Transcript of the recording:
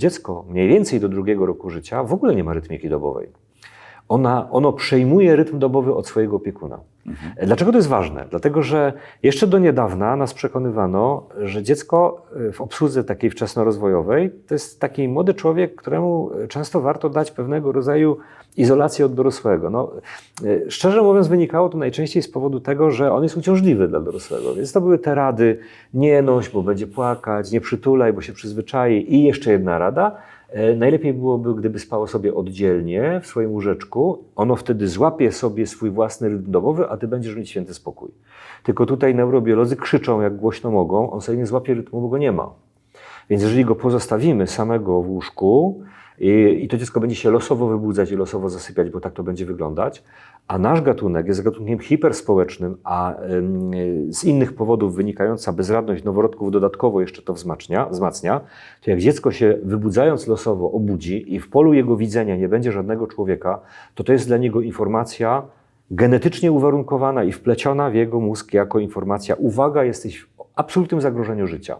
Dziecko mniej więcej do drugiego roku życia w ogóle nie ma rytmiki dobowej. Ona, ono przejmuje rytm dobowy od swojego opiekuna. Dlaczego to jest ważne? Dlatego, że jeszcze do niedawna nas przekonywano, że dziecko y, w obsłudze takiej wczesnorozwojowej to jest taki młody człowiek, któremu często warto dać pewnego rodzaju izolację od dorosłego. No, y, szczerze mówiąc, wynikało to najczęściej z powodu tego, że on jest uciążliwy dla dorosłego. Więc to były te rady: nie noś, bo będzie płakać, nie przytulaj, bo się przyzwyczai. I jeszcze jedna rada. E, Najlepiej byłoby, gdyby spało sobie oddzielnie w swoim łóżeczku. Ono wtedy złapie sobie swój własny rytm dobowy, a ty będziesz mieć święty spokój. Tylko tutaj neurobiolodzy krzyczą jak głośno mogą, on sobie nie złapie rytmu, bo go nie ma. Więc jeżeli go pozostawimy samego w łóżku i, i to dziecko będzie się losowo wybudzać i losowo zasypiać, bo tak to będzie wyglądać, a nasz gatunek jest gatunkiem hiperspołecznym, a z innych powodów wynikająca bezradność noworodków dodatkowo jeszcze to wzmacnia, wzmacnia, to jak dziecko się wybudzając losowo obudzi i w polu jego widzenia nie będzie żadnego człowieka, to to jest dla niego informacja genetycznie uwarunkowana i wpleciona w jego mózg jako informacja: uwaga, jesteś w absolutnym zagrożeniu życia.